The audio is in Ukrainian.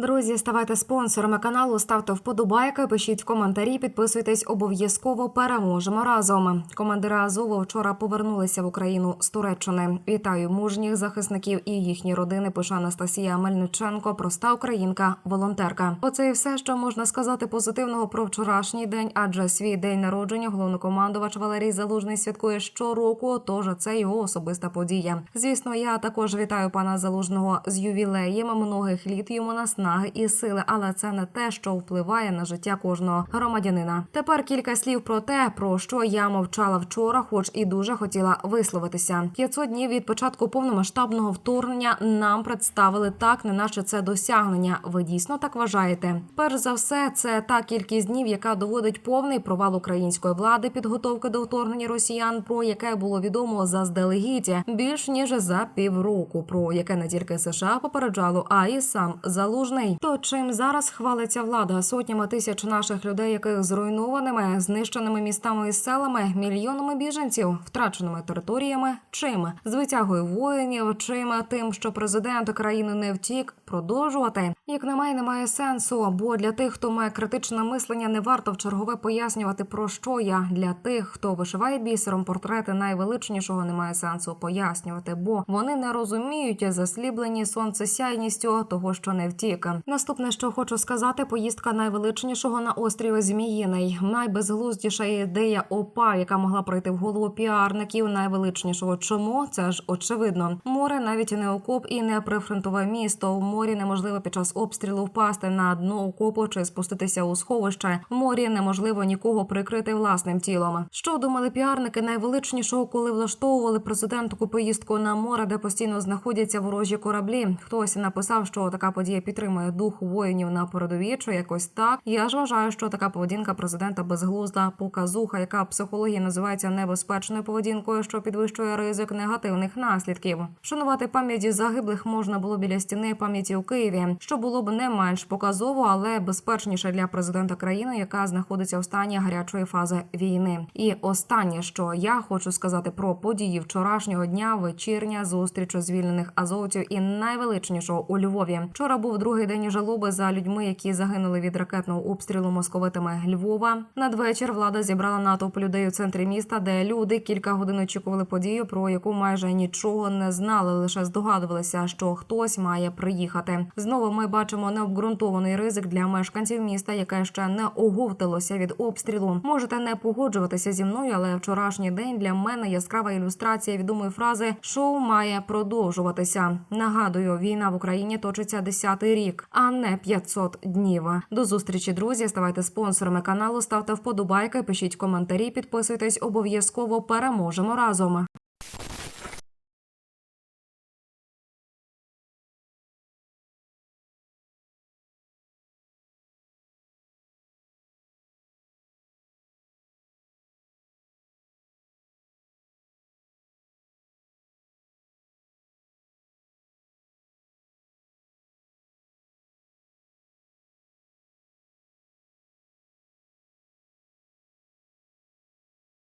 Друзі, ставайте спонсорами каналу, ставте вподобайки, пишіть коментарі, підписуйтесь обов'язково. Переможемо разом. Командири Азову вчора повернулися в Україну з Туреччини. Вітаю мужніх захисників і їхні родини. Пише Анастасія Мельниченко, проста українка, волонтерка. Оце і все, що можна сказати позитивного про вчорашній день, адже свій день народження головнокомандувач Валерій Залужний святкує щороку. Тож це його особиста подія. Звісно, я також вітаю пана Залужного з ювілеєм многих літ йому наснаги і сили, але це не те, що впливає на життя кожного громадянина. Тепер кілька слів про те, про що я мовчала вчора, хоч і дуже хотіла висловитися. 500 днів від початку повномасштабного вторгнення нам представили так, неначе це досягнення. Ви дійсно так вважаєте? Перш за все, це та кількість днів, яка доводить повний провал української влади, підготовки до вторгнення росіян, про яке було відомо заздалегідь більш ніж за півроку, про яке не тільки США попереджало, а й сам залужний. То чим зараз хвалиться влада? Сотнями тисяч наших людей, яких зруйнованими, знищеними містами і селами, мільйонами біженців, втраченими територіями, чим? З витягою воїнів, чим? Тим, що президент країни не втік, продовжувати? Як на мене, немає сенсу. Бо для тих, хто має критичне мислення, не варто в чергове пояснювати про що я. Для тих, хто вишиває бісером портрети найвеличнішого, немає сенсу пояснювати, бо вони не розуміють засліблені сонцесяйністю того, що не втік. Наступне, що хочу сказати, поїздка найвеличнішого на острів Зміїний. Найбезглуздіша ідея ОПА, яка могла пройти в голову піарників найвеличнішого. Чому це ж очевидно? Море навіть не окоп і не прифронтове місто. В морі неможливо під час обстрілу впасти на дно окопу чи спуститися у сховище. В морі неможливо нікого прикрити власним тілом. Що думали піарники найвеличнішого, коли влаштовували президентку поїздку на море, де постійно знаходяться ворожі кораблі? Хтось написав, що така подія підтримує дух воїнів на передовій, чи якось так. Я ж вважаю, що така поведінка президента безглузда показуха, яка психології називається небезпечною поведінкою, що підвищує ризик негативних наслідків. Шанувати пам'яті загиблих можна було біля стіни пам'яті у Києві, що було б не менш показово, але безпечніше для президента країни, яка знаходиться в стані гарячої фази війни. І останнє, що я хочу сказати про події вчорашнього дня, вечірня зустріч звільнених азовців і найвеличнішого у Львові. Вчора був другий день жалоби за людьми, які загинули від ракетного обстрілу московитами Львова. Надвечір влада зібрала натовп людей у центрі міста, де люди кілька годин очікували подію, про яку майже нічого не знали, лише здогадувалися, що хтось має приїхати. Знову ми бачимо необґрунтований ризик для мешканців міста, яке ще не оговталося від обстрілу. Можете не погоджуватися зі мною, але вчорашній день для мене яскрава ілюстрація відомої фрази Шоу має продовжуватися. Нагадую, війна в Україні точиться 10-й рік, а не 500 днів. До зустрічі, друзі. Ставайте спонсорами каналу, ставте вподобайки, пишіть коментарі, підписуйтесь обов'язково. Переможемо разом.